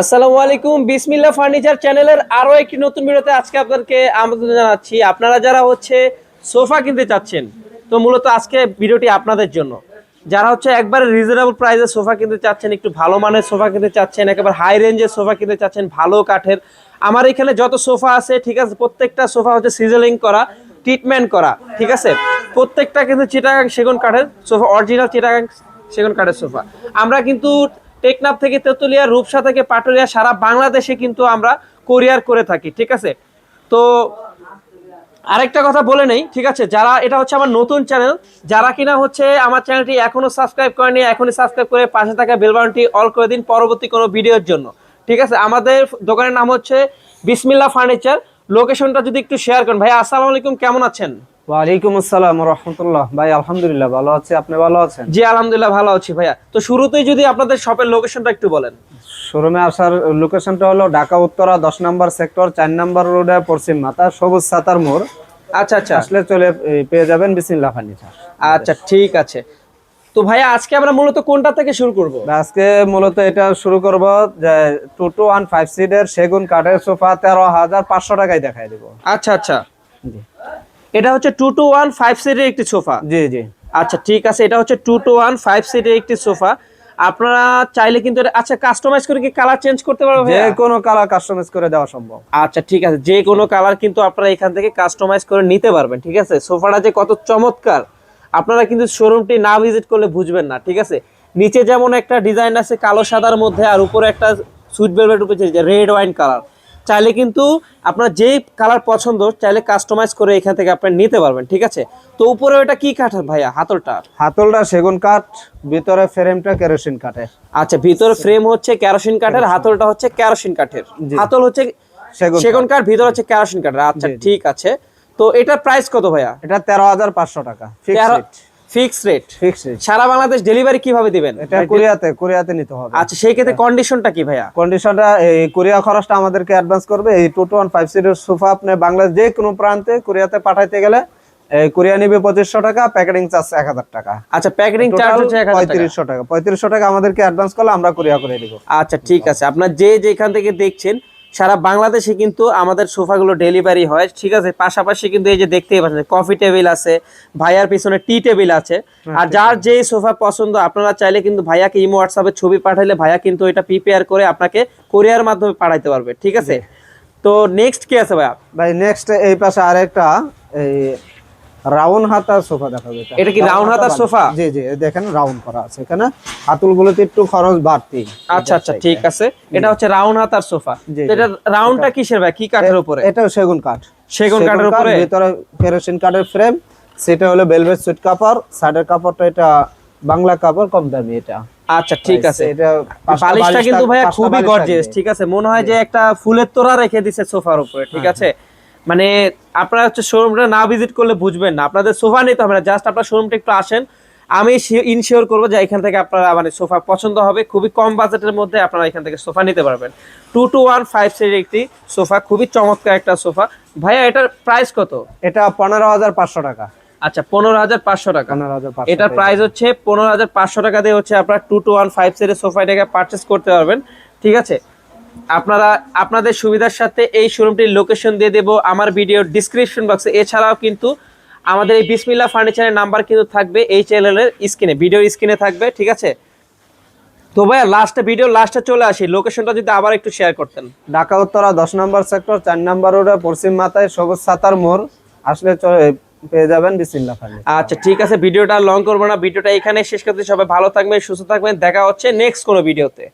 আসসালামু আলাইকুম, বিসমিল্লাহ ফার্নিচার চ্যানেলের আরও একটি নতুন ভিডিওতে আজকে আপনাদেরকে আমন্ত্রণ জানাচ্ছি। আপনারা যারা হচ্ছে সোফা কিনতে চাচ্ছেন, তো মূলত আজকে ভিডিওটি আপনাদের জন্য। যারা হচ্ছে একবারে রিজনেবল প্রাইসে সোফা কিনতে চাচ্ছেন, একটু ভালো মানের সোফা কিনতে চাচ্ছেন, একেবারে হাই রেঞ্জের সোফা কিনতে চাচ্ছেন, ভালো কাঠের, আমার এখানে যত সোফা আছে, ঠিক আছে, প্রত্যেকটা সোফা হচ্ছে সিজলিং করা ট্রিটমেন্ট করা, ঠিক আছে? প্রত্যেকটা কিন্তু চিটাগাং সেগুন কাঠের সোফা অরিজিনাল চিটাগাং সেগুন কাঠের সোফা। আমরা কিন্তু টেকনাফ থেকে তেতুলিয়া, রূপসা থেকে পাটুরিয়া, সারা বাংলাদেশে কিন্তু আমরা কোরিয়ার করে থাকি, ঠিক আছে? তো আরেকটা কথা বলে নেই, ঠিক আছে? যারা, এটা হচ্ছে আমার নতুন চ্যানেল যারা কিনা হচ্ছে আমার চ্যানেলটি এখনও সাবস্ক্রাইব করেনি, এখনই সাবস্ক্রাইব করে পাশে থাকা বেল বাটনটি অল করে দিন পরবর্তী কোনো ভিডিওর জন্য, ঠিক আছে? আমাদের দোকানের নাম হচ্ছে বিসমিল্লা ফার্নিচার লোকেশনটা যদি একটু শেয়ার করেন। ভাই আসসালামু আলাইকুম, কেমন আছেন? ওয়ালাইকুম আসসালাম রহমতুল্লাহ। ভাই আলহামদুলিল্লাহ ভালো আছি। আপনি ভালো আছেন? জি আলহামদুলিল্লাহ ভালো আছি ভাইয়া। তো শুরুতেই যদি আপনাদের শপের লোকেশনটা একটু বলেন। শোরুমে আসার লোকেশনটা হলো ঢাকা উত্তরা দশ নম্বর সেক্টর চার নম্বর রোডে পশ্চিম মাতা সবুজ সাতার মোড়। আচ্ছা আচ্ছা। আসলে চলে পেয়ে যাবেন বিসমিল্লাহ ফার্নিচার। আচ্ছা ঠিক আছে। তো ভাইয়া আজকে আমরা মূলত কোনটা থেকে শুরু করব? আজকে মূলত এটা শুরু করব যে টু টু ওয়ান ফাইভ সিটের সেগুন কাঠের সোফা তেরো হাজার পাঁচশো টাকায় দেখাই দেবো। আচ্ছা আচ্ছা। জি। এটা হচ্ছে টু টু ওয়ান ফাইভ সিটের একটি সোফা। জি জি। আচ্ছা ঠিক আছে এটা হচ্ছে টু টু ওয়ান ফাইভ সিটের একটি সোফা। আপনারা চাইলে কিন্তু এটা- আচ্ছা কাস্টমাইজ করে কি কালার চেঞ্জ করতে পারবে যে কোনো কালার কাস্টমাইজ করে দেওয়া সম্ভব। আচ্ছা ঠিক আছে যে কোনো কালার কিন্তু আপনারা এখান থেকে কাস্টমাইজ করে নিতে পারবেন ঠিক আছে? সোফাটা যে কত চমৎকার। আপনারা কিন্তু শোরুমটি না ভিজিট করলে বুঝবেন না ঠিক আছে? নিচে যেমন একটা ডিজাইন আছে কালো সাদার মধ্যে আর উপরে একটা সুইট ভেলভেট উপরে রেড ওয়াইন কালার চাইলে কিন্তু আপনার যে কালার পছন্দ চাইলে কাস্টমাইজ করে এখান থেকে আপনারা নিতে পারবেন ঠিক আছে? তো উপরে ওটা কি কাঠের ভাইয়া হাতলটা? হাতলটা সেগুন কাঠ ভিতরে ফ্রেমটা কেরোসিন কাঠের। আচ্ছা ভিতরে ফ্রেম হচ্ছে কেরোসিন কাঠের হাতলটা হচ্ছে কেরোসিন কাঠের। হাতল হচ্ছে সেগুন সেগুন কাঠ। ভিতরে হচ্ছে কেরোসিন কাঠের আচ্ছা। ঠিক আছে। তো এটার প্রাইস কত ভাইয়া? এটা তেরো হাজার পাঁচশো টাকা ফিক্স রেট ফিক্স সারা বাংলাদেশ ডেলিভারি কীভাবে দিবেন? এটা কোরিয়াতে কোরিয়াতে নিতে হবে। আচ্ছা সেই ক্ষেত্রে কন্ডিশনটা কি ভাইয়া? কন্ডিশনটা এই কোরিয়া খরচটা আমাদেরকে অ্যাডভান্স করবে। এই টু টু ওয়ান ফাইভ সিটের সোফা আপনি বাংলাদেশ যে কোনো প্রান্তে কোরিয়াতে পাঠাইতে গেলে কোরিয়া নিবে পঁচিশশো টাকা প্যাকেটিং চার্জ এক হাজার টাকা। আচ্ছা প্যাকেটিং চার্জ হচ্ছে। পঁয়ত্রিশশো টাকা। পঁয়ত্রিশশো টাকা আমাদেরকে অ্যাডভান্স করলে আমরা কোরিয়া করে দিব আচ্ছা ঠিক আছে। আপনার যে যেখান থেকে দেখছেন সারা বাংলাদেশে কিন্তু আমাদের সোফাগুলো ডেলিভারি হয়। ঠিক আছে? পাশাপাশি কিন্তু এই যে দেখতেই পাচ্ছেন কফি টেবিল আছে ভাইয়ার পিছনে টি টেবিল আছে। আর যার যেই সোফা পছন্দ আপনারা চাইলে কিন্তু ভাইয়াকে ইমো হোয়াটসঅ্যাপে ছবি পাঠাইলে ভাইয়া কিন্তু এটা প্রিপেয়ার করে আপনাকে কোরিয়ার মাধ্যমে পাঠাইতে পারবে। ঠিক আছে? তো নেক্সট কি আছে ভাইয়া? ভাই নেক্সট এই পাশে আরেকটা এই রাউন্ড হাতার সোফা দেখাবে এটা। কি round হাতার সোফা? জি জি দেখেন রাউন্ড করা আছে এখানে। হাতুলগুলোতে একটু খরচ বাড়তি। আচ্ছা আচ্ছা ঠিক আছে। এটা হচ্ছে রাউন্ড হাতার সোফা। এটা রাউন্ডটা কিসের ভাই? কি কাঠের উপরে? এটাও সেগুন কাঠ। সেগুন কাঠের উপরে? ভিতরে কেরোসিন কাঠের ফ্রেম সেটা হলো ভেলভেট সুইট কাপড়। সাইডের কাপড়টা এটা বাংলা কাপড় কম দামি এটা। আচ্ছা ঠিক আছে। এটা বালিশটা কিন্তু ভাইয়া খুবই গর্জিয়াস ঠিক আছে। মনে হয় যে একটা ফুলের তোড়া রেখে দিছে সোফার উপরে ঠিক আছে? মানে আপনারা হচ্ছে শোরুমটা না ভিজিট করলে বুঝবেন না। আপনাদের সোফা নিতে হবে না জাস্ট আপনার শোরুমটা একটু আসেন। আমি ইনশিওর করব যে এখান থেকে আপনারা মানে সোফা পছন্দ হবে। খুবই কম বাজেটের মধ্যে আপনারা এখান থেকে সোফা নিতে পারবেন। টু টু ওয়ান ফাইভ সিটের একটি সোফা খুবই চমৎকার একটা সোফা ভাইয়া এটার প্রাইস কত? এটা পনেরো হাজার পাঁচশো টাকা। আচ্ছা পনেরো হাজার পাঁচশো টাকা। পনেরো হাজার এটার প্রাইস হচ্ছে পনেরো হাজার পাঁচশো টাকা দিয়ে হচ্ছে আপনার টু টু ওয়ান ফাইভ সিটের সোফাটাকে পারচেস করতে পারবেন। ঠিক আছে? আপনারা আপনাদের সুবিধার সাথে এই শোরুমটির লোকেশন দিয়ে দেবো আমার ভিডিওর ডিসক্রিপশন বক্সে এছাড়াও কিন্তু আমাদের এই বিসমিল্লা ফার্নিচারের নাম্বার কিন্তু থাকবে এই চ্যানেলের স্ক্রিনে ভিডিওর স্ক্রিনে থাকবে ঠিক আছে? তো ভাইয়া লাস্টে ভিডিও লাস্টে চলে আসি। লোকেশনটা যদি আবার একটু শেয়ার করতেন। ঢাকা উত্তরা দশ নম্বর সেক্টর চার নম্বর রোডে পশ্চিম মাথায় সবুজ সাতার মোড়। আসলে পেয়ে যাবেন বিসমিল্লা ফার্নিচার আচ্ছা ঠিক আছে ভিডিওটা লং করব না। ভিডিওটা এখানে শেষ করতে সবাই ভালো থাকবেন সুস্থ থাকবেন। দেখা হচ্ছে নেক্সট কোনো ভিডিওতে